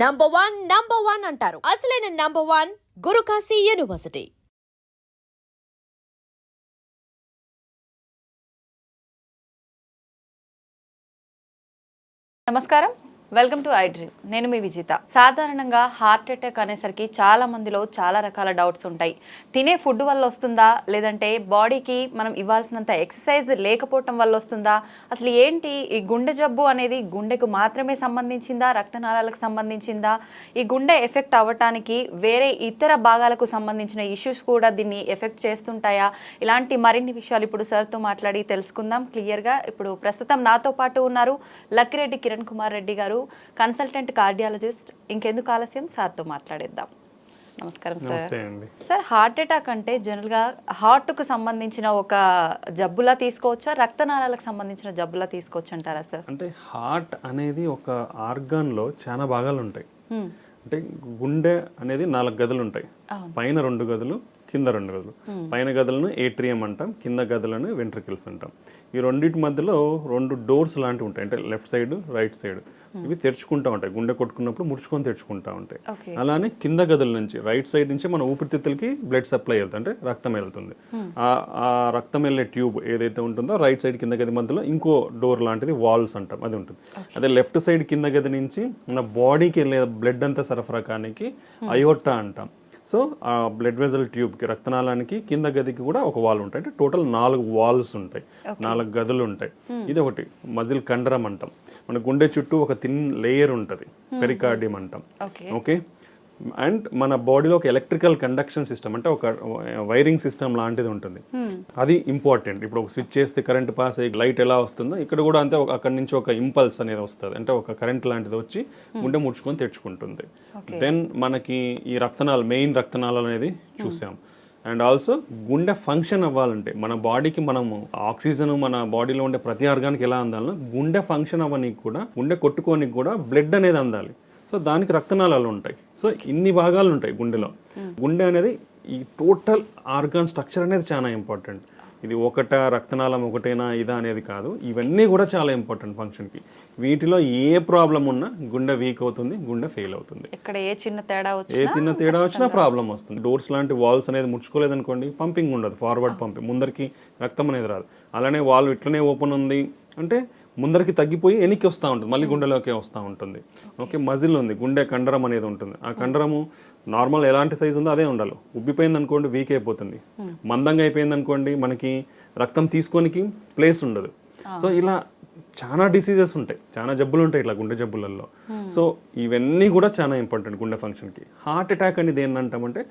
Number one number one అంటారు. అసలైన number one Gurukashi university నమస్కారం. Welcome to I dream. నేను మీ విజిత. సాధారణంగా హార్ట్ అటాక్ అనేసరికి చాలా మందిలో చాలా రకాల డౌట్స్ ఉంటాయి. తినే ఫుడ్ వల్ల వస్తుందా? లేదంటే బాడీకి మనం ఇవ్వాల్సినంత ఎక్సర్సైజ్ లేకపోవటం వల్ల వస్తుందా? అసలు ఏంటి ఈ గుండె జబ్బు అనేది గుండెకు మాత్రమే సంబంధించిందా? రక్తనాళాలకు సంబంధించిందా? ఈ గుండె ఎఫెక్ట్ అవ్వటానికి వేరే ఇతర భాగాలకు సంబంధించిన ఇష్యూస్ కూడా దీన్ని ఎఫెక్ట్ చేస్తుంటాయా? ఇలాంటి మరిన్ని విషయాలు ఇప్పుడు సార్తో మాట్లాడి తెలుసుకుందాం. క్లియర్గా ఇప్పుడు ప్రస్తుతం నాతో పాటు ఉన్నారు లక్కిరెడ్డి కిరణ్ కుమార్ రెడ్డి గారు. కన్సల్టెంట్ కార్డియాలజిస్ట్ ఇంకెందుకు ఆలస్యం? సార్తో మాట్లాడేద్దాం. నమస్కారం సార్. సార్ హార్ట్ అటాక్ అంటే జనరల్గా హార్ట్కు సంబంధించిన ఒక జబ్బులా తీసుకోవచ్చా? రక్తనాళాలకు సంబంధించిన జబ్బులా తీసుకోవచ్చు అంటారా సార్? అంటే హార్ట్ అనేది ఒక ఆర్గాన్లో చాలా భాగాలు ఉంటాయి. అంటే గుండె అనేది నాలుగు గదులు ఉంటాయి. పైన రెండు గదులు కింద రెండు గదులు. పైన గదులను ఏట్రియం అంటాం కింద గదులను వెంట్రికల్స్ అంటాం. ఈ రెండింటి మధ్యలో రెండు డోర్స్ లాంటివి ఉంటాయి. అంటే లెఫ్ట్ సైడ్ రైట్ సైడ్. ఇవి తెరుచుకుంటా ఉంటాయి. గుండె కొట్టుకున్నప్పుడు ముడుచుకొని తెరుచుకుంటా ఉంటాయి. అలానే కింద గదుల నుంచి రైట్ సైడ్ నుంచి మన ఊపిరితిత్తులకి బ్లడ్ సప్లై వెళ్తుంది అంటే రక్తం వెళ్తుంది. ఆ ఆ రక్తం వెళ్ళే ట్యూబ్ ఏదైతే ఉంటుందో రైట్ సైడ్ కింద గది మధ్యలో ఇంకో డోర్ లాంటిది వాల్స్ అంటాం. అది ఉంటుంది. అదే లెఫ్ట్ సైడ్ కింద గది నుంచి మన బాడీకి వెళ్ళే బ్లడ్ అంతా సరఫరా కానికి అయోటా అంటాం. సో ఆ బ్లడ్ వెజల్ ట్యూబ్కి రక్తనాళానికి కింద గదికి కూడా ఒక వాల్ ఉంటాయి. అంటే టోటల్ నాలుగు వాల్స్ ఉంటాయి. నాలుగు గదులు ఉంటాయి. ఇది ఒకటి. మజిల్ కండరం అంటాం మన గుండె చుట్టూ ఒక థిన్ లేయర్ ఉంటుంది. పెరికార్డియం అంటాం. ఓకే. ఓకే? అండ్ మన బాడీలో ఒక ఎలక్ట్రికల్ కండక్షన్ సిస్టమ్ అంటే ఒక వైరింగ్ సిస్టమ్ లాంటిది ఉంటుంది. అది ఇంపార్టెంట్. ఇప్పుడు ఒక స్విచ్ చేస్తే కరెంట్ పాస్ అయ్యి లైట్ ఎలా వస్తుందో ఇక్కడ కూడా అంతే అక్కడి నుంచి ఒక ఇంపల్స్ అనేది వస్తుంది. అంటే ఒక కరెంట్ లాంటిది వచ్చి గుండె ముడుచుకొని తెచ్చుకుంటుంది. దెన్ మనకి ఈ రక్తనాళాలు మెయిన్ రక్తనాళాలు అనేది చూసాం. అండ్ ఆల్సో గుండె ఫంక్షన్ అవ్వాలంటే మన బాడీకి మనము ఆక్సిజన్ మన బాడీలో ఉండే ప్రతి ఆర్గానికి ఎలా అందాలో గుండె ఫంక్షన్ అవ్వనీకి కూడా గుండె కొట్టుకోనికి కూడా బ్లడ్ అనేది అందాలి. సో దానికి రక్తనాళాలు ఉంటాయి. సో ఇన్ని భాగాలు ఉంటాయి గుండెలో. గుండె అనేది ఈ టోటల్ ఆర్గాన్ స్ట్రక్చర్ అనేది చాలా ఇంపార్టెంట్. ఇది ఒకట రక్తనాళం ఒకటేనా ఇదా అనేది కాదు. ఇవన్నీ కూడా చాలా ఇంపార్టెంట్ ఫంక్షన్కి. వీటిలో ఏ ప్రాబ్లం ఉన్నా గుండె వీక్ అవుతుంది గుండె ఫెయిల్ అవుతుంది. ఇక్కడ ఏ చిన్న తేడా ఏ చిన్న తేడా వచ్చినా ప్రాబ్లం వస్తుంది. డోర్స్ లాంటి వాల్స్ అనేది ముడుచుకోలేదనుకోండి పంపింగ్ ఉండదు ఫార్వర్డ్ పంపింగ్. ముందరికి రక్తం అనేది రాదు. అలానే వాల్ ఇట్లనే ఓపెన్ ఉంది. అంటే ముందరికి తగ్గిపోయి వెనక్కి వస్తూ ఉంటుంది. మళ్ళీ గుండెలోకే వస్తూ ఉంటుంది. ఓకే మజిల్ ఉంది. గుండె కండరం అనేది ఉంటుంది. ఆ కండరము నార్మల్ ఎలాంటి సైజు ఉందో అదే ఉండాలి. ఉబ్బిపోయింది అనుకోండి వీక్ అయిపోతుంది. మందంగా అయిపోయింది అనుకోండి మనకి రక్తం తీసుకోనికి ప్లేస్ ఉండదు. సో ఇలా చాలా డిసీజెస్ ఉంటాయి. చాలా జబ్బులు ఉంటాయి ఇట్లా గుండె జబ్బులలో. సో ఇవన్నీ కూడా చాలా ఇంపార్టెంట్ గుండె ఫంక్షన్కి హార్ట్ అటాక్ అనేది ఏంటంటామంటే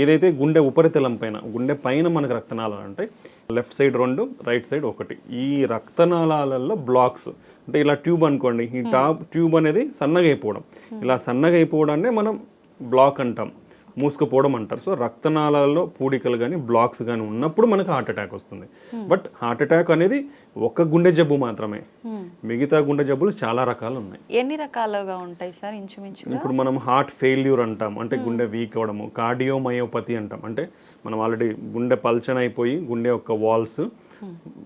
ఏదైతే గుండె ఉపరితలం పైన గుండె పైన మనకు రక్తనాళాలు ఉంటాయి లెఫ్ట్ సైడ్ రెండు రైట్ సైడ్ ఒకటి. ఈ రక్తనాళాలలో బ్లాక్స్ అంటే ఇలా ట్యూబ్ అనుకోండి ఈ టాప్ ట్యూబ్ అనేది సన్నగా అయిపోవడం ఇలా సన్నగా అయిపోవడాన్ని మనం బ్లాక్ అంటాం. మూసుకుపోవడం అంటారు. సో రక్తనాళాలలో పూడికలు కానీ బ్లాక్స్ కానీ ఉన్నప్పుడు మనకు హార్ట్ అటాక్ వస్తుంది. బట్ హార్ట్ అటాక్ అనేది ఒక గుండె జబ్బు మాత్రమే. మిగతా గుండె జబ్బులు చాలా రకాలు ఉన్నాయి. ఎన్ని రకాలుగా ఉంటాయి సార్ ఇంచుమించుగా? ఇప్పుడు మనం హార్ట్ ఫెయిల్యూర్ అంటాం. అంటే గుండె వీక్ అవడము కార్డియోమయోపతి అంటాం. అంటే మనం ఆల్రెడీ గుండె పల్చన అయిపోయి గుండె యొక్క వాల్స్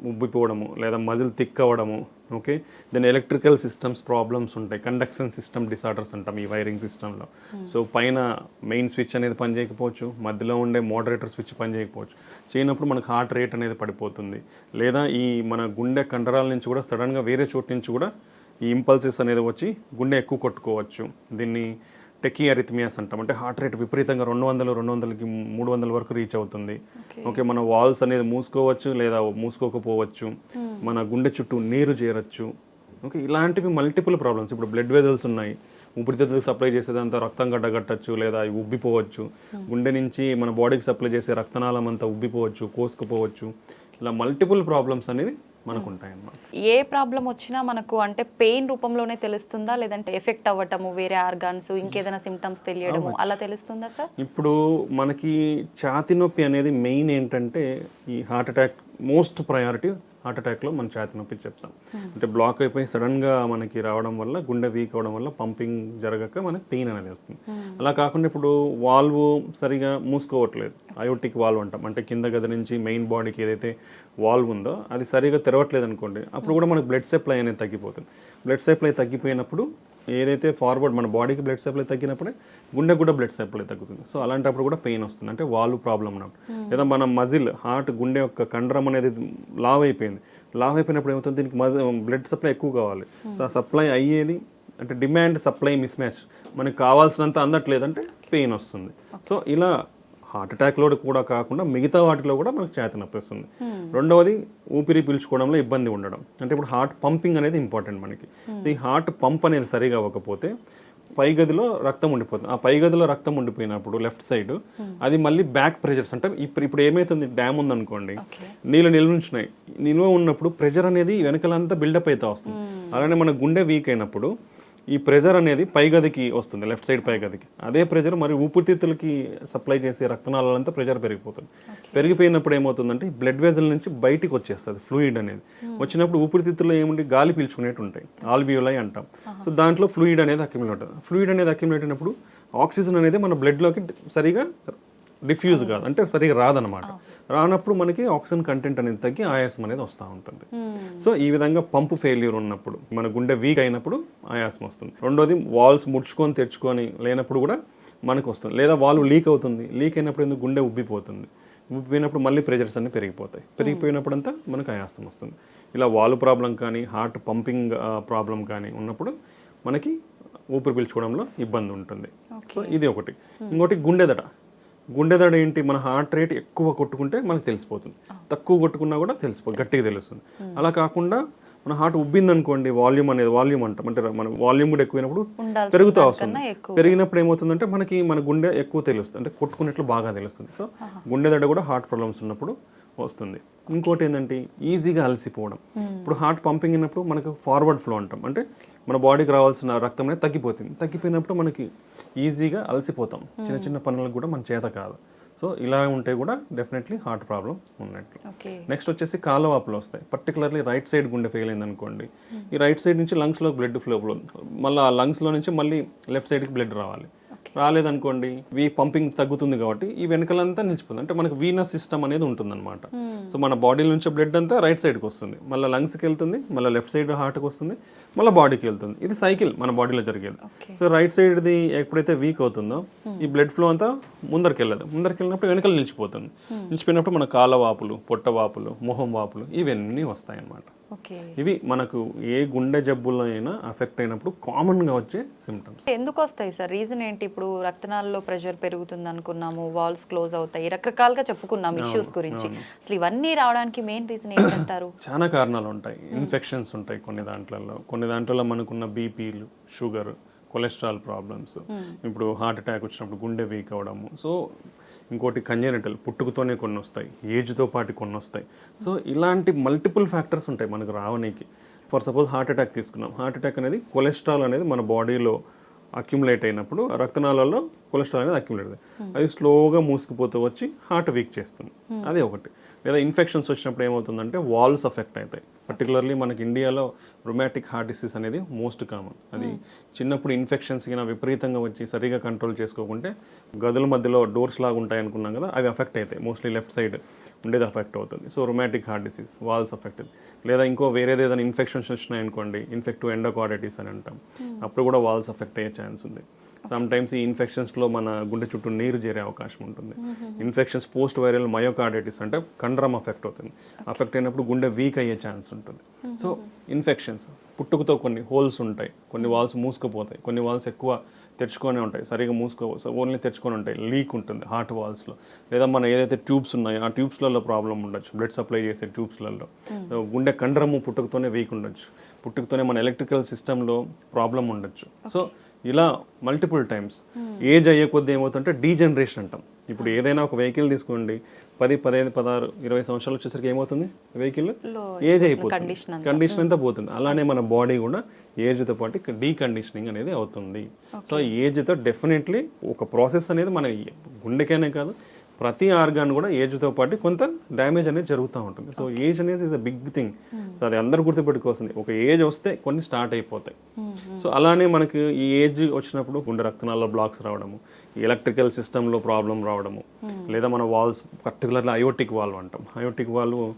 ఉబ్బిపోవడము లేదా మజిల్ థిక్ అవ్వడము okay? Then electrical systems problems ఉంటాయి. కండక్షన్ సిస్టమ్ డిసార్డర్స్ అంటాం ఈ వైరింగ్ సిస్టంలో. సో పైన మెయిన్ స్విచ్ అనేది పనిచేయకపోవచ్చు మధ్యలో ఉండే మోడరేటర్ స్విచ్ పనిచేయకపోవచ్చు చేయనప్పుడు మనకు హార్ట్ రేట్ అనేది పడిపోతుంది. లేదా ఈ మన గుండె కండరాల నుంచి కూడా సడన్గా వేరే చోటు నుంచి కూడా ఈ ఇంపల్సెస్ అనేది వచ్చి గుండె ఎక్కువ కొట్టుకోవచ్చు. దీన్ని టెకీ అరిథమియాస్ అంటాం. అంటే హార్ట్ రేట్ విపరీతంగా రెండు వందలు రెండు వందలకి మూడు వందల వరకు రీచ్ అవుతుంది. ఓకే మన వాల్స్ అనేది మూసుకోవచ్చు లేదా మూసుకోకపోవచ్చు. మన గుండె చుట్టూ నీరు చేరచ్చు. ఓకే ఇలాంటివి మల్టిపుల్ ప్రాబ్లమ్స్ ఇప్పుడు బ్లడ్ వెజల్స్ ఉన్నాయి. ఊపిరితిత్తులకు సప్లై చేసేదంతా రక్తం గడ్డగట్టచ్చు లేదా అవి ఉబ్బిపోవచ్చు గుండె నుంచి మన బాడీకి సప్లై చేసే రక్తనాళం అంతా ఉబ్బిపోవచ్చు కోసుకుపోవచ్చు. ఇలా మల్టిపుల్ ప్రాబ్లమ్స్ అనేది మనకు ఉంటాయి అన్నమాట ఏ ప్రాబ్లం వచ్చినా మనకు అంటే పెయిన్ రూపంలోనే తెలుస్తుందా? లేదంటే ఎఫెక్ట్ అవ్వటము వేరే ఆర్గాన్స్ ఇంకేదైనా సిమ్టమ్స్ తెలియడము అలా తెలుస్తుందా సార్? ఇప్పుడు మనకి ఛాతి నొప్పి అనేది మెయిన్ ఏంటంటే ఈ heart attack most priority heart అటాక్లో మన ఛాతి నొప్పి చెప్తాం. అంటే బ్లాక్ అయిపోయి సడన్గా మనకి రావడం వల్ల గుండె వీక్ అవడం వల్ల పంపింగ్ జరగక మనకి పెయిన్ అనేది వస్తుంది. అలా కాకుండా ఇప్పుడు వాల్వ్ సరిగా మూసుకోవట్లేదు. అయోటిక్ వాల్వ్ అంటాం. అంటే కింద గది నుంచి మెయిన్ బాడీకి ఏదైతే వాల్వ్ ఉందో అది సరిగా తెరవట్లేదు అనుకోండి అప్పుడు కూడా మనకి బ్లడ్ సప్లై అనేది తగ్గిపోతుంది. బ్లడ్ సప్లై తగ్గిపోయినప్పుడు ఏదైతే ఫార్వర్డ్ మన బాడీకి బ్లడ్ సప్లై తగ్గినప్పుడే గుండె కూడా బ్లడ్ సప్లై తగ్గుతుంది. సో అలాంటప్పుడు కూడా పెయిన్ వస్తుంది. అంటే వాల్వ్ ప్రాబ్లం ఉన్నప్పుడు లేదా మన మజిల్ హార్ట్ గుండె యొక్క కండరం అనేది లావ్ అయిపోయింది. లావ్ అయిపోయినప్పుడు ఏమవుతుంది? దీనికి మజ బ్లడ్ సప్లై ఎక్కువ కావాలి. సో ఆ సప్లై అయ్యేది అంటే డిమాండ్ సప్లై మిస్ మ్యాచ్ మనకు కావాల్సినంత అందట్లేదంటే పెయిన్ వస్తుంది. సో ఇలా హార్ట్ అటాక్లో కూడా కాకుండా మిగతా వాటిలో కూడా మనకు చేత నొప్పి వస్తుంది రెండవది ఊపిరి పీల్చుకోవడంలో ఇబ్బంది ఉండడం. అంటే ఇప్పుడు హార్ట్ పంపింగ్ అనేది ఇంపార్టెంట్ మనకి. ఈ హార్ట్ పంప్ అనేది సరిగా అవ్వకపోతే పై గదిలో రక్తం ఉండిపోతుంది. ఆ పై గదిలో రక్తం ఉండిపోయినప్పుడు లెఫ్ట్ సైడ్ అది మళ్ళీ బ్యాక్ ప్రెషర్స్ అంటే ఇప్పుడు ఇప్పుడు ఏమైతుంది? డ్యామ్ ఉందనుకోండి. నీళ్ళు నిల్వుంచినాయి. నిల్వ ఉన్నప్పుడు ప్రెషర్ అనేది వెనకలంతా బిల్డప్ అవుతా వస్తుంది. అలానే మన గుండె వీక్ అయినప్పుడు ఈ ప్రెజర్ అనేది పై గదికి వస్తుంది లెఫ్ట్ సైడ్ పై గదికి అదే ప్రెజర్ మరి ఊపిరితిత్తులకి సప్లై చేసే రక్తనాళాలంతా ప్రెజర్ పెరిగిపోతుంది. పెరిగిపోయినప్పుడు ఏమవుతుందంటే బ్లడ్ వెజల్ నుంచి బయటికి వచ్చేస్తుంది ఫ్లూయిడ్ అనేది. వచ్చినప్పుడు ఊపిరితిత్తుల్లో ఏముండి గాలి పీల్చుకునేట్టు ఉంటాయి ఆల్బియోలై అంటాం. సో దాంట్లో ఫ్లూయిడ్ అనేది అక్యుమిలేట్ అవుతుంది. ఫ్లూయిడ్ అనేది అక్యుమిలేట్ అయినప్పుడు ఆక్సిజన్ అనేది మన బ్లడ్లోకి సరిగా డిఫ్యూజ్ కాదు. అంటే సరిగా రాదనమాట రానప్పుడు మనకి ఆక్సిజన్ కంటెంట్ అనేది తగ్గి ఆయాసం అనేది వస్తూ ఉంటుంది. సో ఈ విధంగా పంపు ఫెయిల్యూర్ ఉన్నప్పుడు మన గుండె వీక్ అయినప్పుడు ఆయాసం వస్తుంది. రెండోది వాల్స్ ముడుచుకొని తెచ్చుకొని లేనప్పుడు కూడా మనకు వస్తుంది. లేదా వాల్వ్ లీక్ అవుతుంది. లీక్ అయినప్పుడు ఎందుకు గుండె ఉబ్బిపోతుంది? ఉబ్బిపోయినప్పుడు మళ్ళీ ప్రెజర్స్ అన్ని పెరిగిపోతాయి. పెరిగిపోయినప్పుడు అంతా మనకు ఆయాసం వస్తుంది. ఇలా వాల్వ్ ప్రాబ్లం కానీ హార్ట్ పంపింగ్ ప్రాబ్లం కానీ ఉన్నప్పుడు మనకి ఊపిరి పీల్చుకోవడంలో ఇబ్బంది ఉంటుంది. సో ఇది ఒకటి. ఇంకోటి గుండెదట గుండెదడ ఏంటి? మన హార్ట్ రేట్ ఎక్కువ కొట్టుకుంటే మనకు తెలిసిపోతుంది. తక్కువ కొట్టుకున్నా కూడా తెలిసిపో గట్టిగా తెలుస్తుంది. అలా కాకుండా మన హార్ట్ ఉబ్బింది అనుకోండి వాల్యూమ్ అనేది వాల్యూమ్ అంటాం. అంటే మన వాల్యూమ్ కూడా ఎక్కువైనప్పుడు పెరుగుతూ వస్తుంది. పెరిగినప్పుడు ఏమవుతుందంటే మనకి మన గుండె ఎక్కువ తెలుస్తుంది. అంటే కొట్టుకున్నట్లు బాగా తెలుస్తుంది. సో గుండె దడ కూడా హార్ట్ ప్రాబ్లమ్స్ ఉన్నప్పుడు వస్తుంది. ఇంకోటి ఏంటంటే ఈజీగా అలసిపోవడం. ఇప్పుడు హార్ట్ పంపింగ్ అయినప్పుడు మనకు ఫార్వర్డ్ ఫ్లో అంటాం. అంటే మన బాడీకి రావాల్సిన రక్తం అనేది తగ్గిపోతుంది. తగ్గిపోయినప్పుడు మనకి ఈజీగా అలసిపోతాం. చిన్న చిన్న పనులకు కూడా మన చేత కాదు. సో ఇలా ఉంటే కూడా డెఫినెట్లీ హార్ట్ ప్రాబ్లం ఉన్నట్లు నెక్స్ట్ వచ్చేసి కాలవాపులు వస్తాయి. పర్టికులర్లీ రైట్ సైడ్ గుండె ఫెయిల్ అయింది అనుకోండి ఈ రైట్ సైడ్ నుంచి లంగ్స్లో బ్లడ్ ఫ్లో మళ్ళీ ఆ లంగ్స్లో నుంచి మళ్ళీ లెఫ్ట్ సైడ్కి బ్లడ్ రావాలి. రాలేదనుకోండి వీ పంపింగ్ తగ్గుతుంది కాబట్టి ఈ వెనకలంతా నిలిచిపోతుంది. అంటే మనకు వీనస్ సిస్టమ్ అనేది ఉంటుందన్నమాట. సో మన బాడీ నుంచి బ్లడ్ అంతా రైట్ సైడ్కి వస్తుంది. మళ్ళీ లంగ్స్కి వెళ్తుంది మళ్ళీ లెఫ్ట్ సైడ్ హార్ట్కి వస్తుంది మళ్ళీ బాడీకి వెళ్తుంది. ఇది సైకిల్ మన బాడీలో జరిగేది. సో రైట్ సైడ్ది ఎప్పుడైతే వీక్ అవుతుందో ఈ బ్లడ్ ఫ్లో అంతా ముందరికి వెళ్ళదు. ముందరికి వెళ్ళినప్పుడు వెనకలు నిలిచిపోతుంది. నిలిచిపోయినప్పుడు మన కాళ్ళ వాపులు పొట్ట వాపులు మొహం వాపులు ఇవన్నీ వస్తాయి అన్నమాట ఓకే ఇవి మనకు ఏ గుండె జబ్బుల్లో అయినా అఫెక్ట్ అయినప్పుడు కామన్గా వచ్చే సిమ్టమ్స్ ఎందుకు వస్తాయి సార్? రీజన్ ఏంటి? ఇప్పుడు రక్తనాళాల్లో ప్రెషర్ పెరుగుతుంది అనుకున్నాము వాల్స్ క్లోజ్ అవుతాయి రకరకాలుగా చెప్పుకున్నాం ఇష్యూస్ గురించి. అసలు ఇవన్నీ రావడానికి మెయిన్ రీజన్ ఏంటంటారు? చాలా కారణాలు ఉంటాయి. ఇన్ఫెక్షన్స్ ఉంటాయి కొన్ని దాంట్లలో. కొన్ని దాంట్లో మనకున్న బీపీలు షుగర్ కొలెస్ట్రాల్ ప్రాబ్లమ్స్. ఇప్పుడు హార్ట్ అటాక్ వచ్చినప్పుడు గుండె వీక్ అవడము. సో ఇంకోటి కంజెనిటల్ పుట్టుకతోనే కొన్ని వస్తాయి ఏజ్తో పాటు కొన్ని వస్తాయి సో ఇలాంటి మల్టిపుల్ ఫ్యాక్టర్స్ ఉంటాయి మనకు రావడానికి ఫర్ సపోజ్ హార్ట్ అటాక్ తీసుకున్నాం. హార్ట్ అటాక్ అనేది కొలెస్ట్రాల్ అనేది మన బాడీలో అక్యుములేట్ అయినప్పుడు రక్తనాళాల్లో కొలెస్ట్రాల్ అనేది అక్యుములేట్ అవుతుంది. అది స్లోగా మూసుకుపోతూ వచ్చి హార్ట్ వీక్ చేస్తుంది. అదే ఒకటి. లేదా ఇన్ఫెక్షన్స్ వచ్చినప్పుడు ఏమవుతుందంటే వాల్స్ అఫెక్ట్ అవుతాయి. పర్టికులర్లీ మనకి ఇండియాలో రొమాటిక్ హార్ట్ డిసీజ్ అనేది మోస్ట్ కామన్ అది చిన్నప్పుడు ఇన్ఫెక్షన్స్ కింద విపరీతంగా వచ్చి సరిగా కంట్రోల్ చేసుకోకుంటే గదుల మధ్యలో డోర్స్ లాగా ఉంటాయి అనుకున్నాం కదా అవి అఫెక్ట్ అవుతాయి మోస్ట్లీ లెఫ్ట్ సైడ్ ఉండేది అఫెక్ట్ అవుతుంది. So rheumatic heart disease valves affect లేదా ఇంకో వేరేది ఏదైనా ఇన్ఫెక్షన్స్ వచ్చినాయి అనుకోండి ఇన్ఫెక్టివ్ ఎండోకార్డైటిస్ అని అంటాం. అప్పుడు కూడా వాల్స్ అఫెక్ట్ అయ్యే ఛాన్స్ ఉంది. సమ్ టైమ్స్ ఈ ఇన్ఫెక్షన్స్లో మన గుండె చుట్టూ నీరు చేరే అవకాశం ఉంటుంది. ఇన్ఫెక్షన్స్ పోస్ట్ వైరల్ మయోకార్డైటిస్ అంటే కండరం అఫెక్ట్ అవుతుంది. అఫెక్ట్ అయినప్పుడు గుండె వీక్ అయ్యే ఛాన్స్ ఉంటుంది. సో ఇన్ఫెక్షన్స్ పుట్టుకతో కొన్ని హోల్స్ ఉంటాయి. కొన్ని వాల్స్ మూసుకుపోతాయి. కొన్ని వాల్స్ ఎక్కువ తెరుచుకొనే ఉంటాయి. సరిగా మూసుకో ఓన్లీ తెరుచుకొని ఉంటాయి. లీక్ ఉంటుంది హార్ట్ వాల్స్లో. లేదా మన ఏదైతే ట్యూబ్స్ ఉన్నాయో ఆ ట్యూబ్స్లలో ప్రాబ్లం ఉండొచ్చు. బ్లడ్ సప్లై చేసే ట్యూబ్స్లలో. గుండె కండరము పుట్టుకతోనే వీక్ ఉండొచ్చు. పుట్టుకతోనే మన ఎలక్ట్రికల్ సిస్టంలో ప్రాబ్లం ఉండొచ్చు. సో ఇలా మల్టిపుల్ టైమ్స్. ఏజ్ అయ్యే కొద్దీ ఏమవుతుంటే డీజనరేషన్ అంటాం. ఇప్పుడు ఏదైనా ఒక వెహికల్ తీసుకోండి. పది పదిహేను పదహారు ఇరవై సంవత్సరాలు వచ్చేసరికి ఏమవుతుంది? వెహికల్ ఏజ్ అయిపోతుంది. కండిషన్ అంతా. పోతుంది. అలానే మన బాడీ కూడా ఏజ్తో పాటు డీకండిషనింగ్ అనేది అవుతుంది. సో ఏజ్తో డెఫినెట్లీ ఒక ప్రాసెస్ అనేది మన గుండెకైనే కాదు ప్రతి ఆర్గాన్ కూడా ఏజ్తో పాటు కొంత డ్యామేజ్ అనేది జరుగుతూ ఉంటుంది. సో ఏజ్ అనేది is a big thing so అది అందరూ గుర్తుపెట్టుకోవాల్సింది. ఒక ఏజ్ వస్తే కొన్ని స్టార్ట్ అయిపోతాయి. సో అలానే మనకి ఈ ఏజ్ వచ్చినప్పుడు గుండె రక్తనాళాల్లో బ్లాక్స్ రావడము ఎలక్ట్రికల్ సిస్టంలో ప్రాబ్లం రావడము. లేదా మన వాల్స్ పర్టికులర్లీ అయోటిక్ వాల్వ్ అంటాం. అయోటిక్ వాల్వ్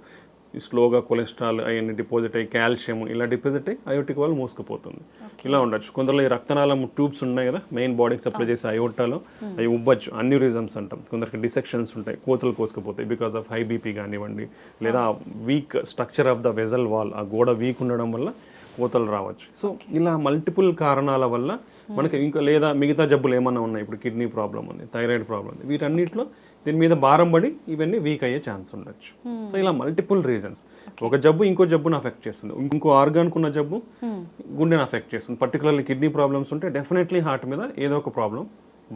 స్లోగా కొలెస్ట్రాల్ అవన్నీ డిపాజిట్ అయ్యి కాల్షియం ఇలా డిపాజిట్ అయ్యి అయోటిక్ వాళ్ళు మూసుకుపోతుంది. ఇలా ఉండొచ్చు. కొందరు ఈ రక్తనాళం ట్యూబ్స్ ఉన్నాయి కదా మెయిన్ బాడీకి సప్లై చేసే అయోటాలో అవి ఉబ్బచ్చు. అన్ని రీజన్స్ అంటాం. కొందరికి డిసెక్షన్స్ ఉంటాయి. కోతలు కోసుకుపోతాయి బికాస్ ఆఫ్ హై బీపీ కానివ్వండి లేదా weak structure of the vessel wall ఆ గోడ వీక్ ఉండడం వల్ల కోతలు రావచ్చు. సో ఇలా మల్టిపుల్ కారణాల వల్ల మనకి ఇంకా లేదా మిగతా జబ్బులు ఏమన్నా ఉన్నాయి? ఇప్పుడు కిడ్నీ ప్రాబ్లం ఉంది థైరాయిడ్ ప్రాబ్లం ఉంది. వీటన్నిటిలో దీని మీద భారం పడి ఇవన్నీ వీక్ అయ్యే ఛాన్స్ ఉండొచ్చు. సో ఇలా మల్టిపుల్ రీజన్స్ ఒక జబ్బు ఇంకో జబ్బును అఫెక్ట్ చేస్తుంది. ఇంకో ఆర్గాన్ ఉన్న జబ్బు గుండెని అఫెక్ట్ చేస్తుంది. పర్టికులర్లీ కిడ్నీ ప్రాబ్లమ్స్ ఉంటే డెఫినెట్లీ హార్ట్ మీద ఏదో ఒక ప్రాబ్లం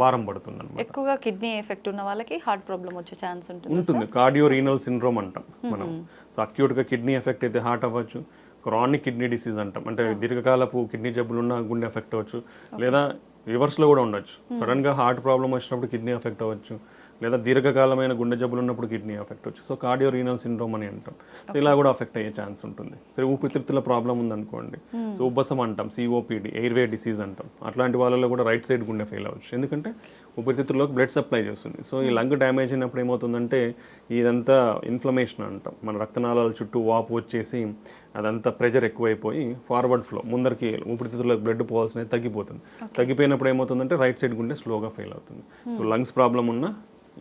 భారం పడుతుంది అనమాట ఎక్కువగా కిడ్నీ ఎఫెక్ట్ ఉన్న వాళ్ళకి హార్ట్ ప్రాబ్లం వచ్చే ఛాన్స్ ఉంటుంది ఉంటుంది. కార్డియో రీనల్ సిండ్రోమ్ అంటాం మనం. సో అక్యూట్గా కిడ్నీ ఎఫెక్ట్ అయితే హార్ట్ అవ్వచ్చు. క్రానిక్ కిడ్నీ డిసీజ్ అంటాం. అంటే దీర్ఘకాలపు కిడ్నీ జబ్బులు ఉన్న గుండె ఎఫెక్ట్ అవ్వచ్చు. లేదా రివర్స్లో కూడా ఉండొచ్చు. సడన్గా హార్ట్ ప్రాబ్లం వచ్చినప్పుడు కిడ్నీ ఎఫెక్ట్ అవ్వచ్చు. లేదా దీర్ఘకాలమైన గుండె జబ్బులు ఉన్నప్పుడు కిడ్నీ ఎఫెక్ట్ అవ్వచ్చు. సో కార్డియో రీనల్ సిండ్రోమ్ అని అంటాం. సో ఇలా కూడా అఫెక్ట్ అయ్యే ఛాన్స్ ఉంటుంది. సరే ఊపిరితిత్తుల ప్రాబ్లం ఉందనుకోండి. సో ఉబ్బసం అంటాం. సిఓపిడి ఎయిర్వే డిసీజ్ అంటాం. అట్లాంటి వాళ్ళలో కూడా రైట్ సైడ్ గుండె ఫెయిల్ అవ్వచ్చు. ఎందుకంటే ఊపిరితిత్తుల్లోకి బ్లడ్ సప్లై చేస్తుంది. సో ఈ లంగ్ డ్యామేజ్ అయినప్పుడు ఏమవుతుందంటే ఇదంతా ఇన్ఫ్లమేషన్ అంటాం. మన రక్తనాళాల చుట్టూ వాపు వచ్చేసి అదంతా ప్రెషర్ ఎక్కువైపోయి ఫార్వర్డ్ ఫ్లో ముందరికి ఊపిరితిత్తులకు బ్లడ్ పోవాల్సినది తగ్గిపోతుంది. తగ్గిపోయినప్పుడు ఏమవుతుందంటే రైట్ సైడ్ గుండె స్లోగా ఫెయిల్ అవుతుంది. సో లంగ్స్ ప్రాబ్లం ఉన్నా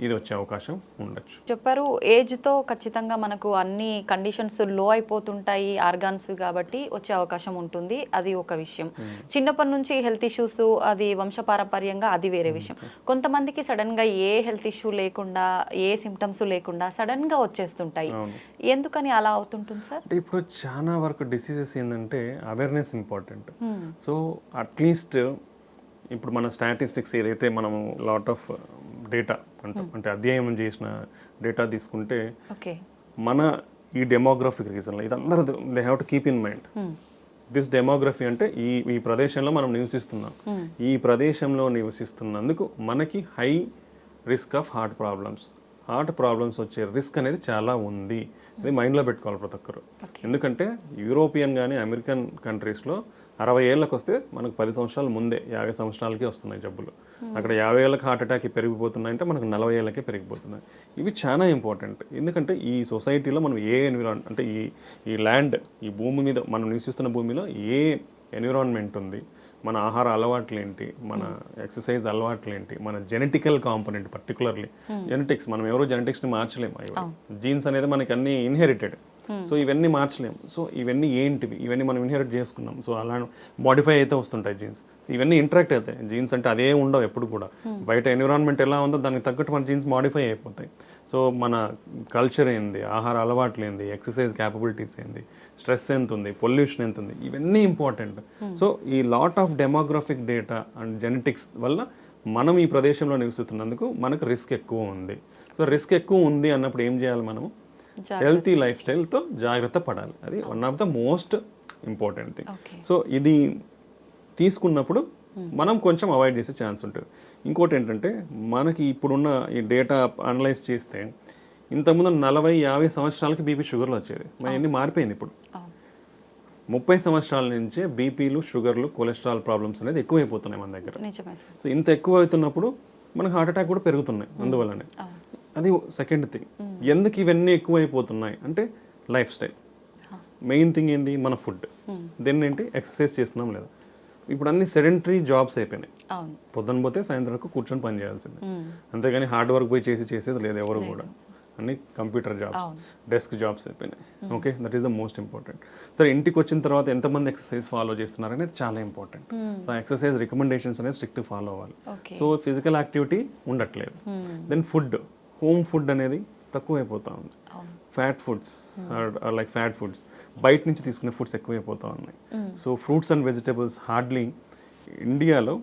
ఇది వచ్చే అవకాశం ఉండొచ్చు. చెప్పారు ఏజ్తో ఖచ్చితంగా మనకు అన్ని కండిషన్స్లో అయిపోతుంటాయి ఆర్గాన్స్వి కాబట్టి వచ్చే అవకాశం ఉంటుంది. అది ఒక విషయం. చిన్నప్పటి నుంచి హెల్త్ ఇష్యూస్ అది వంశపారంపర్యంగా అది వేరే విషయం. కొంతమందికి సడన్గా ఏ హెల్త్ ఇష్యూ లేకుండా ఏ సిమ్టమ్స్ లేకుండా సడన్గా వచ్చేస్తుంటాయి. ఎందుకని అలా అవుతుంటుంది సార్? అంటే ఇప్పుడు చాలా వరకు డిసీజెస్ ఏంటంటే అవేర్నెస్ ఇంపార్టెంట్. సో అట్లీస్ట్ ఇప్పుడు మన స్టాటిస్టిక్స్ ఏదైతే మనము లాట్ ఆఫ్ డేటా అంటాం అంటే అధ్యయనం చేసిన డేటా తీసుకుంటే మన ఈ డెమోగ్రఫిక్ రీజన్లో ఇదందరూ they have to keep in mind this demography అంటే ఈ ఈ ప్రదేశంలో మనం నివసిస్తున్నాం. ఈ ప్రదేశంలో నివసిస్తున్నందుకు మనకి high risk of heart problems heart problems వచ్చే రిస్క్ అనేది చాలా ఉంది. అది మైండ్లో పెట్టుకోవాలి ప్రతి ఒక్కరు. ఎందుకంటే యూరోపియన్ కానీ అమెరికన్ కంట్రీస్లో అరవై ఏళ్ళకి వస్తే మనకు పది సంవత్సరాల ముందే యాభై సంవత్సరాలకి వస్తున్నాయి జబ్బులు. అక్కడ యాభై ఏళ్ళకి హార్ట్ అటాక్ పెరిగిపోతున్నాయి అంటే మనకు నలభై ఏళ్ళకే పెరిగిపోతున్నాయి. ఇవి చాలా ఇంపార్టెంట్. ఎందుకంటే ఈ సొసైటీలో మనం ఏ ఎన్విరాన్ అంటే ఈ ఈ ల్యాండ్ ఈ భూమి మీద మనం నివసిస్తున్న భూమిలో ఏ ఎన్విరాన్మెంట్ ఉంది? మన ఆహార అలవాట్లు ఏంటి మన ఎక్సర్సైజ్ అలవాట్లు ఏంటి మన జెనెటికల్ కాంపోనెంట్ పర్టికులర్లీ. జెనెటిక్స్ మనం ఎవరో జెనెటిక్స్ని మార్చలేము జీన్స్ అనేది మనకి అన్ని ఇన్హెరిటెడ్. సో ఇవన్నీ మార్చలేము. సో ఇవన్నీ ఏంటివి? ఇవన్నీ మనం ఇన్హెరిట్ చేసుకున్నాం. సో అలా మాడిఫై అయితే వస్తుంటాయి జీన్స్ ఇవన్నీ ఇంటరాక్ట్ అవుతాయి. జీన్స్ అంటే అదే ఉండవు ఎప్పుడు కూడా. బయట ఎన్విరాన్మెంట్ ఎలా ఉందో దానికి తగ్గట్టు మన జీన్స్ మాడిఫై అయిపోతాయి. సో మన కల్చర్ ఏంది? ఆహార అలవాట్లు ఏంది? ఎక్సర్సైజ్ క్యాపబిలిటీస్ ఏంది? స్ట్రెస్ ఎంత ఉంది? పొల్యూషన్ ఎంత ఉంది? ఇవన్నీ ఇంపార్టెంట్ సో ఈ lot of demographic data and genetics వల్ల మనం ఈ ప్రదేశంలో నివసిస్తున్నందుకు మనకు రిస్క్ ఎక్కువ ఉంది. సో రిస్క్ ఎక్కువ ఉంది అన్నప్పుడు ఏం చేయాలి మనము? హెల్తీ లైఫ్ స్టైల్తో జాగ్రత్త పడాలి. అది one of the most important thing so ఇది తీసుకున్నప్పుడు మనం కొంచెం అవాయిడ్ చేసే ఛాన్స్ ఉంటుంది. ఇంకోటి ఏంటంటే మనకి ఇప్పుడున్న ఈ డేటా అనలైజ్ చేస్తే ఇంతకుముందు నలభై యాభై సంవత్సరాలకి బీపీ షుగర్లు వచ్చేది. మరి అన్ని మారిపోయింది ఇప్పుడు? అవును ముప్పై సంవత్సరాల నుంచే బీపీలు షుగర్లు కొలెస్ట్రాల్ ప్రాబ్లమ్స్ అనేది ఎక్కువైపోతున్నాయి మన దగ్గర. సో ఇంత ఎక్కువ అవుతున్నప్పుడు మనకు హార్ట్ అటాక్ కూడా పెరుగుతున్నాయి అందువల్లనే. అవును అది సెకండ్ థింగ్ ఎందుకు ఇవన్నీ ఎక్కువైపోతున్నాయి? అంటే లైఫ్ స్టైల్ మెయిన్ థింగ్ ఏంటి మన ఫుడ్ దెన్ ఏంటి? ఎక్సర్సైజ్ చేస్తున్నాం లేదా? ఇప్పుడు అన్ని సెడెంటరీ జాబ్స్ అయిపోయినాయి. అవును. పొద్దున పోతే సాయంత్రం వరకు కూర్చొని పని చేయాల్సిందే. అంతేగాని హార్డ్ వర్క్ పోయి చేసి చేసేది లేదు ఎవరు కూడా. అన్ని కంప్యూటర్ జాబ్స్ డెస్క్ జాబ్స్ అయిపోయినాయి. Okay that is the most important సరే ఇంటికి వచ్చిన తర్వాత ఎంతమంది ఎక్సర్సైజ్ ఫాలో చేస్తున్నారు అనేది చాలా ఇంపార్టెంట్ సో ఎక్సర్సైజ్ రికమెండేషన్స్ అనేది స్ట్రిక్ట్ ఫాలో అవ్వాలి. సో ఫిజికల్ యాక్టివిటీ ఉండట్లేదు. దెన్ ఫుడ్ హోమ్ ఫుడ్ అనేది తక్కువైపోతా ఉంది. Fat foods like fat foods. బయట నుంచి తీసుకునే ఫుడ్స్ ఎక్కువైపోతా ఉన్నాయి. So fruits and vegetables hardly ఇండియాలో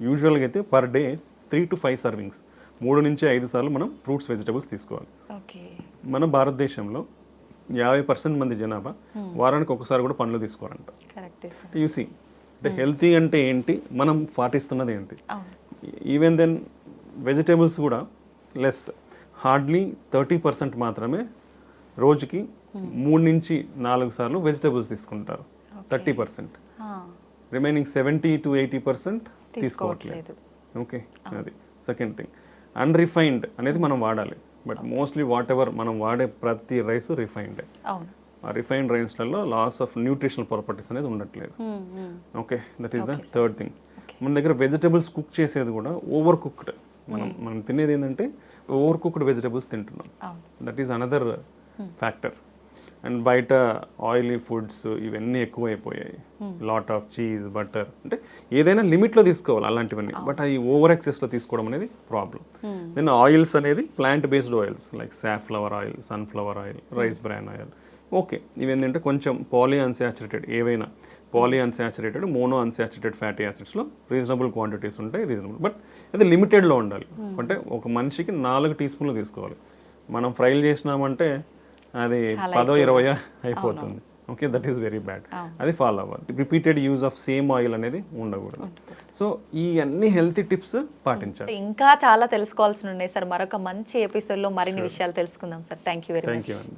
యూజువల్గా అయితే per day three to five servings. మూడు నుంచి ఐదు సార్లు మనం ఫ్రూట్స్ వెజిటేబుల్స్ తీసుకోవాలి. మన భారతదేశంలో యాభై పర్సెంట్ మంది జనాభా వారానికి ఒకసారి కూడా పండ్లు తీసుకోవాలంట యూసీ అంటే హెల్తీ అంటే ఏంటి? మనం పాటిస్తున్నది ఏంటి? ఈవెన్ దెన్ వెజిటేబుల్స్ కూడా లెస్ హార్డ్లీ థర్టీ పర్సెంట్ మాత్రమే రోజుకి మూడు నుంచి నాలుగు సార్లు వెజిటేబుల్స్ తీసుకుంటారు. Thirty percent. Remaining seventy to eighty percent తీసుకోవట్లేదు. ఓకే అది సెకండ్ థింగ్. అన్రిఫైన్డ్ అనేది మనం వాడాలి. బట్ మోస్ట్లీ వాట్ ఎవర్ మనం వాడే ప్రతి రైస్ రిఫైన్డ్. ఆ రిఫైన్డ్ రైన్స్లలో లాస్ ఆఫ్ న్యూట్రిషనల్ ప్రాపర్టీస్ అనేది ఉండట్లేదు. Okay that is the third thing. మన దగ్గర వెజిటబుల్స్ కుక్ చేసేది కూడా ఓవర్ కుక్డ్. మనం మనం తినేది ఏంటంటే ఓవర్ కుక్డ్ వెజిటబుల్స్ తింటున్నాం. That is another factor and బయట ఆయిలీ ఫుడ్స్ ఇవన్నీ ఎక్కువైపోయాయి. లాట్ ఆఫ్ చీజ్ బటర్ అంటే ఏదైనా లిమిట్లో తీసుకోవాలి అలాంటివన్నీ. బట్ అవి ఓవర్ ఎక్సెస్లో తీసుకోవడం అనేది ప్రాబ్లం దెన్ ఆయిల్స్ అనేది plant based oils like safflower oil sunflower oil rice bran oil okay ఇవేంటంటే కొంచెం పాలీ అన్సాచురేటెడ్ ఏవైనా. Poly unsaturated mono unsaturated fatty యాసిడ్స్లో రీజనబుల్ క్వాంటిటీస్ ఉంటాయి రీజనబుల్. బట్ అది లిమిటెడ్లో ఉండాలి. అంటే ఒక మనిషికి నాలుగు టీ స్పూన్లు తీసుకోవాలి. మనం ఫ్రైలు చేసినామంటే అది పదో ఇరవయో అయిపోతుంది. Okay that is very bad. అది ఫాలో అవ్వాలి. Repeated use of same oil అనేది ఉండకూడదు. సో ఈ అన్ని హెల్తీ టిప్స్ పాటించాలి. ఇంకా చాలా తెలుసుకోవాల్సి ఉన్నాయి సార్. మరొక మంచి ఎపిసోడ్లో మరిన్ని విషయాలు తెలుసుకుందాం sir. Thank you very much thank you అండి.